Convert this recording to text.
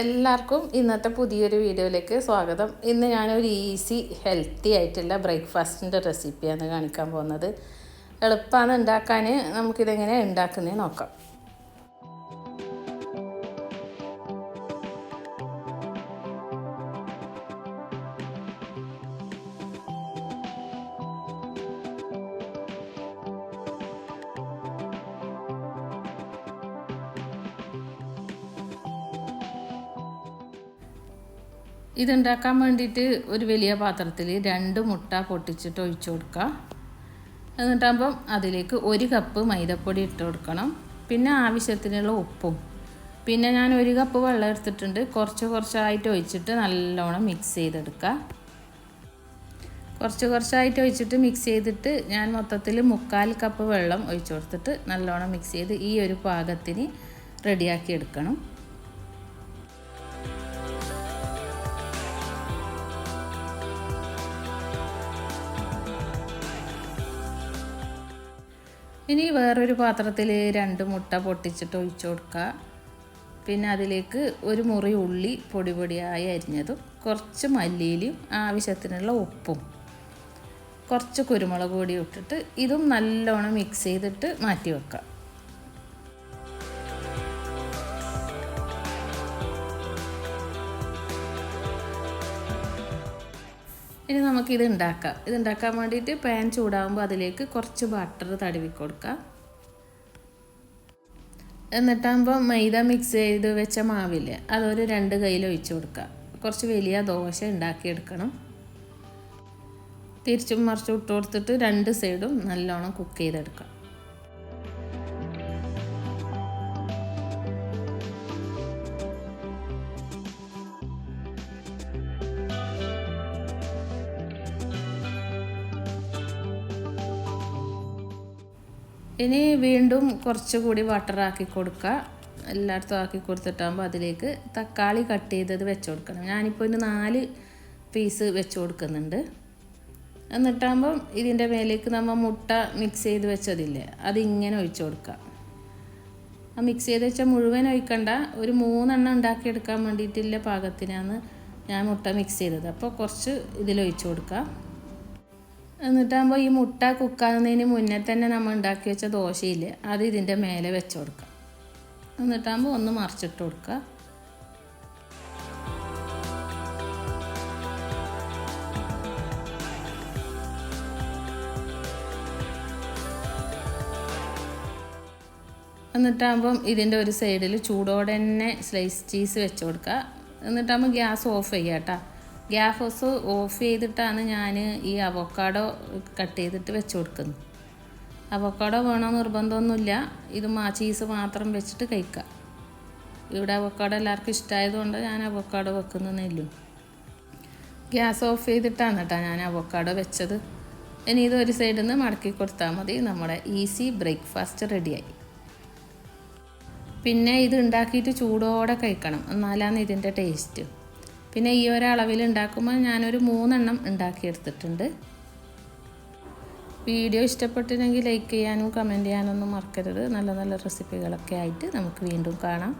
എല്ലാവർക്കും ഇന്നത്തെ പുതിയൊരു വീഡിയോയിലേക്ക് സ്വാഗതം. ഇന്ന് ഞാനൊരു ഈസി ഹെൽത്തി ആയിട്ടുള്ള ബ്രേക്ക്ഫാസ്റ്റിന്റെ റെസിപ്പിയാണ് കാണിക്കാൻ പോകുന്നത്. എളുപ്പമാണ് ഉണ്ടാക്കാൻ. നമുക്കിതെങ്ങനെ ഉണ്ടാക്കുന്നത് നോക്കാം. ഇതുണ്ടാക്കാൻ വേണ്ടിയിട്ട് ഒരു വലിയ പാത്രത്തിൽ രണ്ട് മുട്ട പൊട്ടിച്ചിട്ട് ഒഴിച്ചു കൊടുക്കുക. എന്നിട്ടാകുമ്പം അതിലേക്ക് ഒരു കപ്പ് മൈദപ്പൊടി ഇട്ട് കൊടുക്കണം. പിന്നെ ആവശ്യത്തിനുള്ള ഉപ്പും. പിന്നെ ഞാൻ ഒരു കപ്പ് വെള്ളം എടുത്തിട്ടുണ്ട്. കുറച്ച് കുറച്ചായിട്ട് ഒഴിച്ചിട്ട് നല്ലോണം മിക്സ് ചെയ്തെടുക്കുക. കുറച്ച് കുറച്ചായിട്ട് ഒഴിച്ചിട്ട് മിക്സ് ചെയ്തിട്ട് ഞാൻ മൊത്തത്തിൽ മുക്കാൽ കപ്പ് വെള്ളം ഒഴിച്ചു കൊടുത്തിട്ട് നല്ലോണം മിക്സ് ചെയ്ത് ഈ ഒരു പാകത്തിന് റെഡിയാക്കി എടുക്കണം. ഇനി വേറൊരു പാത്രത്തിൽ രണ്ട് മുട്ട പൊട്ടിച്ചിട്ട് ഒഴിച്ചു കൊടുക്കുക പിന്നെ അതിലേക്ക് ഒരു മുറി ഉള്ളി പൊടി പൊടിയായി അരിഞ്ഞതും കുറച്ച് മല്ലിയിലും ആവശ്യത്തിനുള്ള ഉപ്പും. കുറച്ച് കുരുമുളക് പൊടി ഇട്ടിട്ട് ഇതും നല്ലോണം മിക്സ് ചെയ്തിട്ട് മാറ്റി വെക്കാം. ഇനി നമുക്കിത് ഉണ്ടാക്കാം. ഇത് ഉണ്ടാക്കാൻ വേണ്ടിയിട്ട് പാൻ ചൂടാകുമ്പോൾ അതിലേക്ക് കുറച്ച് ബട്ടർ തടവി കൊടുക്കാം എന്നിട്ടാകുമ്പോൾ മൈദ മിക്സ് ചെയ്ത് വെച്ച മാവിൽ അതൊരു രണ്ട് കയ്യിൽ ഒഴിച്ചു കൊടുക്കുക. കുറച്ച് വലിയ ദോശ ഉണ്ടാക്കിയെടുക്കണം. തിരിച്ചും മറിച്ചും ഇട്ട് കൊടുത്തിട്ട് രണ്ട് സൈഡും നല്ലോണം കുക്ക് ചെയ്തെടുക്കാം. ഇനി വീണ്ടും കുറച്ചുകൂടി വാട്ടർ ആക്കി കൊടുക്കുക. എല്ലായിടത്തും ആക്കി കൊടുത്തിട്ടാകുമ്പോൾ അതിലേക്ക് തക്കാളി കട്ട് ചെയ്തത് വെച്ച് കൊടുക്കണം. ഞാനിപ്പോൾ ഒരു നാല് പീസ് വെച്ച് കൊടുക്കുന്നുണ്ട്. എന്നിട്ടാകുമ്പം ഇതിന്റെ മേലേക്ക് നമ്മൾ മുട്ട മിക്സ് ചെയ്ത് വെച്ചതില്ലേ അതിങ്ങനെ ഒഴിച്ചു കൊടുക്കുക. ആ മിക്സ് ചെയ്ത് വെച്ചാൽ മുഴുവൻ ഒഴിക്കണ്ട. ഒരു മൂന്നെണ്ണം ഉണ്ടാക്കിയെടുക്കാൻ വേണ്ടിയിട്ടുള്ള പാകത്തിനാണ് ഞാൻ മുട്ട മിക്സ് ചെയ്തത്. അപ്പോൾ കുറച്ച് ഇതിലൊഴിച്ചു കൊടുക്കുക. എന്നിട്ടാകുമ്പോൾ ഈ മുട്ട കുക്കാകുന്നതിന് മുന്നേ തന്നെ നമ്മൾ ഉണ്ടാക്കി വെച്ച ദോശയില്ലേ അത് ഇതിന്റെ മേലെ വെച്ച് കൊടുക്കാം. എന്നിട്ടാകുമ്പോൾ ഒന്ന് മറിച്ചിട്ട് കൊടുക്കുക എന്നിട്ടാകുമ്പം ഇതിന്റെ ഒരു സൈഡിൽ ചൂടോടെ തന്നെ സ്ലൈസ് ചീസ് വെച്ച് കൊടുക്കുക എന്നിട്ടാകുമ്പോൾ ഗ്യാസ് ഓഫ് ചെയ്യാം കേട്ടോ ഗ്യാസ് ഓഫ് ചെയ്തിട്ടാണ് ഞാൻ ഈ അവക്കാടോ കട്ട് ചെയ്തിട്ട് വെച്ച് കൊടുക്കുന്നത്. അവക്കാടോ വേണോ നിർബന്ധമൊന്നുമില്ല. ഇത് മാ ചീസ് മാത്രം വെച്ചിട്ട് കഴിക്കാം ഇവിടെ അവക്കാടോ എല്ലാവർക്കും ഇഷ്ടമായതുകൊണ്ട് ഞാൻ അവക്കാടോ വെക്കുന്നതെന്നുള്ളൂ ഗ്യാസ് ഓഫ് ചെയ്തിട്ടാണ് കേട്ടോ ഞാൻ അവക്കാടോ വെച്ചത്. ഇനി ഇത് ഒരു സൈഡിൽ നിന്ന് മടക്കി കൊടുത്താൽ മതി. നമ്മുടെ ഈസി ബ്രേക്ക്ഫാസ്റ്റ് റെഡിയായി പിന്നെ ഇത് ഉണ്ടാക്കിയിട്ട് ചൂടോടെ കഴിക്കണം. എന്നാലാണ് ഇതിന്റെ ടേസ്റ്റ് പിന്നെ ഈ ഒരളവിൽ ഉണ്ടാക്കുമ്പോൾ ഞാനൊരു മൂന്നെണ്ണം ഉണ്ടാക്കിയെടുത്തിട്ടുണ്ട്. വീഡിയോ ഇഷ്ടപ്പെട്ടിട്ടുണ്ടെങ്കിൽ ലൈക്ക് ചെയ്യാനും കമന്റ് ചെയ്യാനൊന്നും മറക്കരുത്. നല്ല നല്ല റെസിപ്പികളൊക്കെ ആയിട്ട് നമുക്ക് വീണ്ടും കാണാം.